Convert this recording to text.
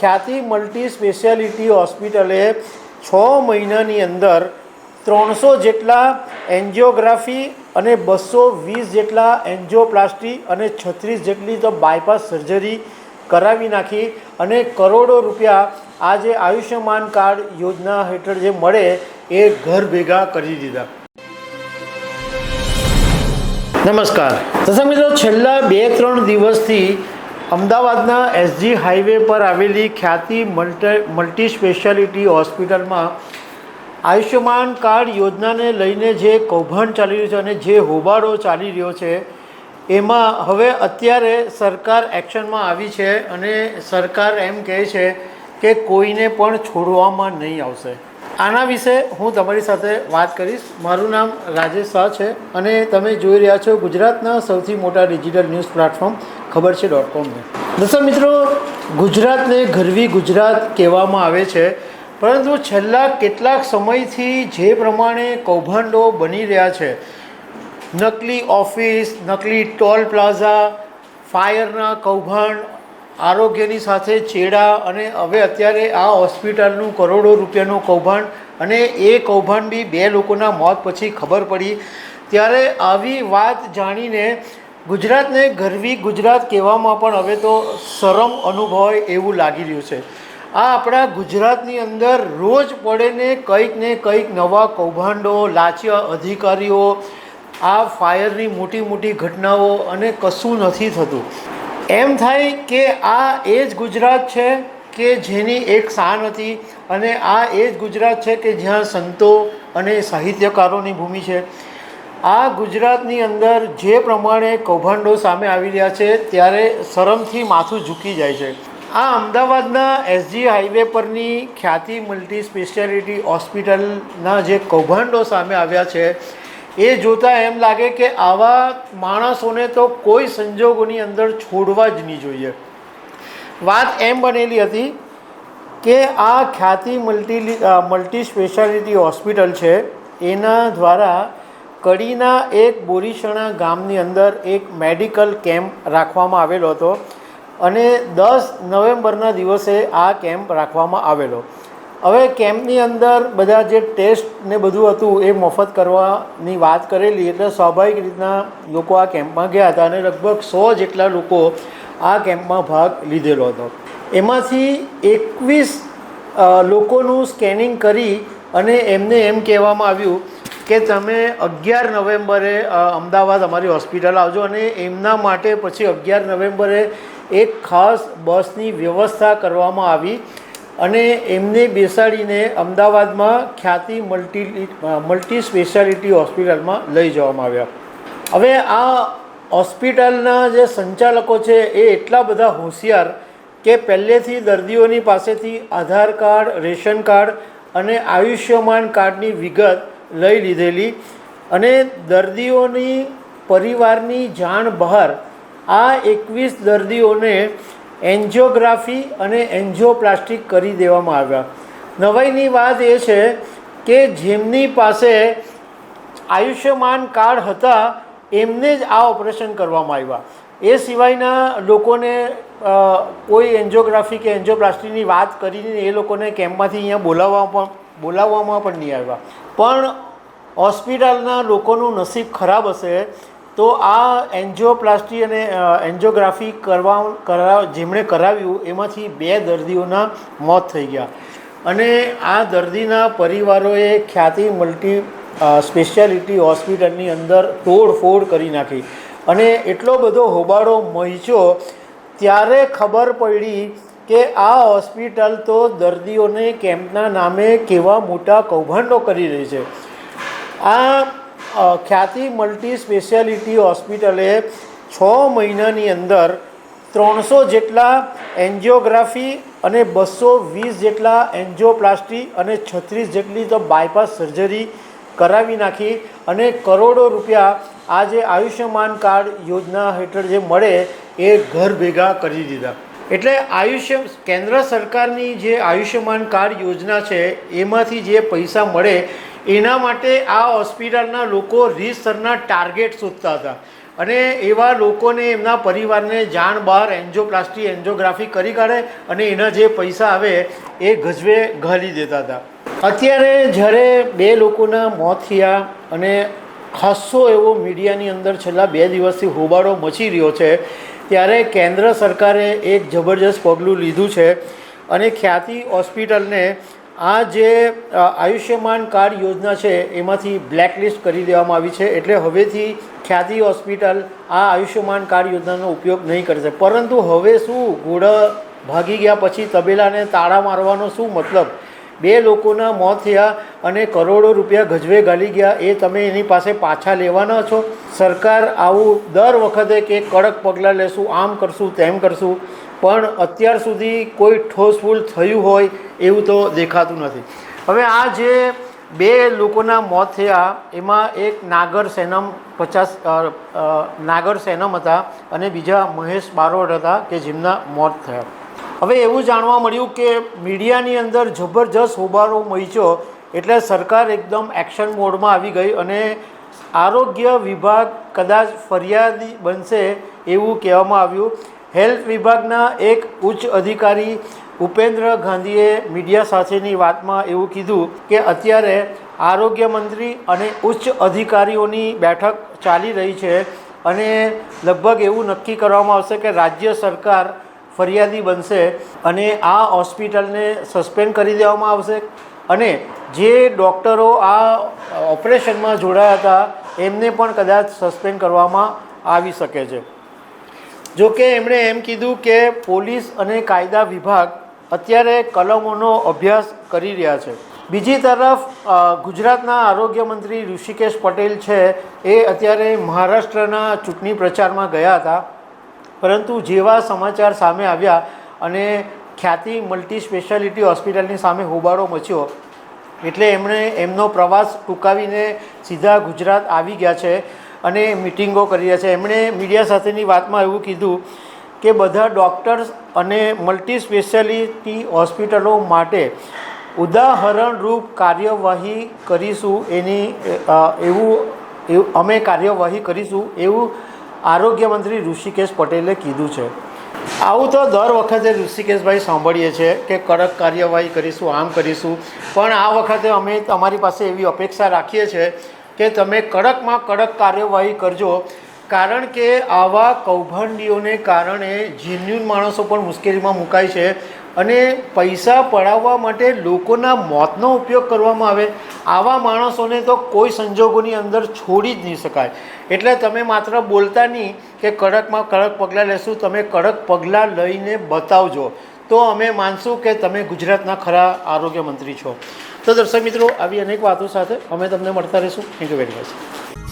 ખ્યાતિ multi speciality હોસ્પિટલે છ મહિનાની અંદર ત્રણસો જેટલા એન્જિયોગ્રાફી અને બસો વીસ જેટલા એન્જિયોપ્લાસ્ટી અને છત્રીસ જેટલી તો બાયપાસ સર્જરી કરાવી નાખી અને કરોડો રૂપિયા આ જે આયુષ્યમાન કાર્ડ યોજના હેઠળ જે મળે એ ઘર ભેગા કરી દીધા. નમસ્કાર. તથા મિત્રો છેલ્લા બે ત્રણ દિવસથી અમદાવાદના એસજી હાઈવે પર આવેલી ખ્યાતિ મલ્ટી સ્પેશિયાલિટી હોસ્પિટલમાં આયુષ્યમાન કાર્ડ યોજનાને લઈને જે કૌભાંડ ચાલી રહ્યું છે અને જે હોબાળો ચાલી રહ્યો છે, એમાં હવે અત્યારે સરકાર એક્શનમાં આવી છે અને સરકાર એમ કહે છે કે કોઈને પણ છોડવામાં નહીં આવશે. આના વિશે હું તમારી સાથે વાત કરીશ. મારું નામ રાજેશ શાહ છે અને તમે જોઈ રહ્યા છો ગુજરાતના સૌથી મોટા ડિજિટલ ન્યૂઝ પ્લેટફોર્મ ખબર છે ડોટ કોમને દર્શક મિત્રો, ગુજરાતને ગરવી ગુજરાત કહેવામાં આવે છે, પરંતુ છેલ્લા કેટલાક સમયથી જે પ્રમાણે કૌભાંડો બની રહ્યા છે, નકલી ઓફિસ, નકલી ટોલ પ્લાઝા, ફાયરના કૌભાંડ, આરોગ્યની સાથે ચેડા અને હવે અત્યારે આ હોસ્પિટલનું કરોડો રૂપિયાનું કૌભાંડ અને એ કૌભાંડ બી બે લોકોના મોત પછી ખબર પડી. ત્યારે આવી વાત જાણીને ગુજરાતને ગરવી ગુજરાત કહેવામાં પણ હવે તો શરમ અનુભવાય એવું લાગી રહ્યું છે. આ આપણા ગુજરાતની અંદર રોજ પડે ને કંઈક ને કંઈક નવા કૌભાંડો, લાચ્યા અધિકારીઓ, આ ફાયરની મોટી મોટી ઘટનાઓ અને કશું નથી થતું. એમ થાય કે આ એ જ ગુજરાત છે કે જેની એક શાન હતી અને આ એ જ ગુજરાત છે કે જ્યાં સંતો અને સાહિત્યકારોની ભૂમિ છે. આ ગુજરાતની અંદર જે પ્રમાણે કૌભાંડો સામે આવી રહ્યા છે, ત્યારે શરમથી માથું ઝૂકી જાય છે. આ અમદાવાદના એસજી હાઈવે પરની ખ્યાતિ મલ્ટી સ્પેશિયાલિટી હોસ્પિટલના જે કૌભાંડો સામે આવ્યા છે, એ જોતાં એમ લાગે કે આવા માણસોને તો કોઈ સંજોગોની અંદર છોડવા જ નહીં જોઈએ. વાત એમ બનેલી હતી કે આ ખ્યાતિ મલ્ટી મલ્ટી સ્પેશિયાલિટી હોસ્પિટલ છે, એના દ્વારા કડીના એક બોરીસણા ગામની અંદર એક મેડિકલ કેમ્પ રાખવામાં આવેલો હતો અને દસ નવેમ્બરના દિવસે આ કેમ્પ રાખવામાં આવેલો. હવે કેમ્પની અંદર બધા જે ટેસ્ટ ને બધું હતું એ મફત કરવાની વાત કરેલી એટલે સ્વાભાવિક રીતના લોકો આ કેમ્પમાં ગયા હતા અને લગભગ સો જેટલા લોકો આ કેમ્પમાં ભાગ લીધેલો હતો. એમાંથી એકવીસ લોકોનું સ્કેનિંગ કરી અને એમને એમ કહેવામાં આવ્યું કે તમે અગિયાર નવેમ્બરે અમદાવાદ અમારી હોસ્પિટલ આવજો અને એમના માટે પછી અગિયાર નવેમ્બરે એક ખાસ બસની વ્યવસ્થા કરવામાં આવી અને એમને બેસાડીને અમદાવાદમાં ખ્યાતિ મલ્ટી મલ્ટી સ્પેશિયાલિટી હોસ્પિટલમાં લઈ જવામાં આવ્યા. હવે આ હોસ્પિટલના જે સંચાલકો છે એ એટલા બધા હોશિયાર કે પહેલેથી દર્દીઓની પાસેથી આધાર કાર્ડ, રેશન કાર્ડ અને આયુષ્યમાન કાર્ડની વિગત લઈ લીધેલી અને દર્દીઓની પરિવારની જાણ બહાર આ એકવીસ દર્દીઓને એન્જિયોગ્રાફી અને એન્જિયોપ્લાસ્ટિક કરી દેવામાં આવ્યા. નવાઈની વાત એ છે કે જેમની પાસે આયુષ્યમાન કાર્ડ હતા, એમને જ આ ઓપરેશન કરવામાં આવ્યા. એ સિવાયના લોકોને કોઈ એન્જિયોગ્રાફી કે એન્જિયોપ્લાસ્ટીની વાત કરીને એ લોકોને કેમ્પમાંથી અહીંયા બોલાવવા પણ બોલાવવામાં પણ નહીં આવ્યા. પણ હોસ્પિટલના લોકોનું નસીબ ખરાબ હશે, તો આ એન્જિયોપ્લાસ્ટી અને એન્જિયોગ્રાફી કરવા, કરા, જેમણે કરાવ્યું, એમાંથી બે દર્દીઓના મોત થઈ ગયા. અને આ દર્દીના પરિવારોએ ખ્યાતિ મલ્ટી સ્પેશિયાલિટી હોસ્પિટલની અંદર તોડફોડ કરી નાખી. અને એટલો બધો હોબાળો મચ્યો, ત્યારે ખબર પડી કે આ હોસ્પિટલ તો દર્દીઓને કેમ્પના નામે કેવા મોટા કૌભાંડો કરી રહી છે. આ ખ્યાતિ મલ્ટી સ્પેશિયાલિટી હોસ્પિટલે છ મહિનાની અંદર ત્રણસો જેટલા એન્જિયોગ્રાફી અને બસો વીસ જેટલા એન્જિયોપ્લાસ્ટી અને છત્રીસ જેટલી તો બાયપાસ સર્જરી કરાવી નાખી અને કરોડો રૂપિયા આ જે આયુષ્યમાન કાર્ડ યોજના હેઠળ જે મળે એ ઘર ભેગા કરી દીધા. એટલે આયુષ્ય કેન્દ્ર સરકારની જે આયુષ્યમાન કાર્ડ યોજના છે, એમાંથી જે પૈસા મળે, એના માટે આ હોસ્પિટલના લોકો રીતસરના ટાર્ગેટ શોધતા હતા. અને એવા લોકોને, એમના પરિવારને જાણ બહાર એન્જોપ્લાસ્ટી એન્જોગ્રાફી કરી કાઢે અને એના જે પૈસા આવે, એ ગજવે ઘાલી દેતા હતા. અત્યારે જ્યારે બે લોકોના મોત થયા અને ખાસ્સો એવો મીડિયાની અંદર છેલ્લા બે દિવસથી હોબાળો મચી રહ્યો છે ત્યારે કેન્દ્ર સરકારે એક જબરજસ્ત પગલું લીધું છે અને ખ્યાતિ હોસ્પિટલને આ જે આયુષ્યમાન કાર્ડ યોજના છે, એમાંથી બ્લેકલિસ્ટ કરી દેવામાં આવી છે. એટલે હવેથી ખ્યાતિ હોસ્પિટલ આ આયુષ્યમાન કાર્ડ યોજનાનો ઉપયોગ નહીં કરશે પરંતુ હવે શું, ઘોડા ભાગી ગયા પછી તબેલાને તાળા મારવાનો શું મતલબ? બે લોકોના મોત થયા અને કરોડો રૂપિયા ગજવે ગાલી ગયા. એ તમે એની પાસે પાછા લેવાના છો? સરકાર આવું દર વખતે કે કડક પગલાં લેશું, આમ કરશું, તેમ કરશું, પણ અત્યાર સુધી કોઈ ઠોસફૂલ થયું હોય એવું તો દેખાતું નથી. હવે આ જે બે લોકોના મોત થયા, એમાં એક નાગર સેનમ પચાસ નાગર સેનમ હતા અને બીજા મહેશ બારોટ હતા કે જેમના મોત થયા. હવે એવું જાણવા મળ્યું કે મીડિયાની અંદર જબરજસ્ત હોબાળો મચ્યો એટલે સરકાર એકદમ એક્શન મોડમાં આવી ગઈ અને આરોગ્ય વિભાગ કદાચ ફરિયાદી બનશે એવું કહેવામાં આવ્યું. હેલ્થ વિભાગના એક ઉચ્ચ અધિકારી ઉપેન્દ્ર ગાંધીએ મીડિયા સાથેની વાતમાં એવું કીધું કે અત્યારે આરોગ્ય મંત્રી અને ઉચ્ચ અધિકારીઓની બેઠક ચાલી રહી છે અને લગભગ એવું નક્કી કરવામાં આવશે કે રાજ્ય સરકાર ફરિયાદી બનશે અને આ હોસ્પિટલને સસ્પેન્ડ કરી દેવામાં આવશે. અને જે ડૉક્ટરો આ ઓપરેશનમાં જોડાયા હતા, એમને પણ કદાચ સસ્પેન્ડ કરવામાં આવી શકે છે. જો કે એમણે એમ કીધું કે પોલીસ અને કાયદા વિભાગ અત્યારે કલમોનો અભ્યાસ કરી રહ્યા છે. બીજી તરફ ગુજરાતના આરોગ્ય મંત્રી ઋષિકેશ પટેલ છે, એ અત્યારે મહારાષ્ટ્રના ચૂંટણી પ્રચારમાં ગયા હતા. પરંતુ જેવા સમાચાર સામે આવ્યા અને ખ્યાતિ મલ્ટી સ્પેશિયાલિટી હોસ્પિટલની સામે હોબાળો મચ્યો, એટલે એમણે એમનો પ્રવાસ ટૂંકાવીને સીધા ગુજરાત આવી ગયા છે અને મિટિંગો કરી રહ્યા છે. એમણે મીડિયા સાથેની વાતમાં એવું કીધું કે બધા ડૉક્ટર્સ અને મલ્ટી સ્પેશિયાલિટી હોસ્પિટલો માટે ઉદાહરણરૂપ કાર્યવાહી કરીશું એની એવું, અમે કાર્યવાહી કરીશું એવું આરોગ્ય મંત્રી ઋષિકેશ પટેલે કીધું છે. આવું તો દર વખતે ઋષિકેશભાઈ સાંભળીએ છીએ કે કડક કાર્યવાહી કરીશું, આમ કરીશું. પણ આ વખતે અમે તમારી પાસે એવી અપેક્ષા રાખીએ છીએ કે તમે કડકમાં કડક કાર્યવાહી કરજો. કારણ કે આવા કૌભાંડીઓને કારણે જીન્યુન માણસો પણ મુશ્કેલીમાં મુકાય છે અને પૈસા પડાવવા માટે લોકોના મોતનો ઉપયોગ કરવામાં આવે. આવા માણસોને તો કોઈ સંજોગોની અંદર છોડી જ નહીં શકાય. એટલે તમે માત્ર બોલતા નહીં કે કડકમાં કડક પગલાં લેશું, તમે કડક પગલાં લઈને બતાવજો. તો અમે માનશું કે તમે ગુજરાતના ખરા આરોગ્ય મંત્રી છો. તો દર્શક મિત્રો, આવી અનેક વાતો સાથે અમે તમને મળતા રહીશું. Thank you very much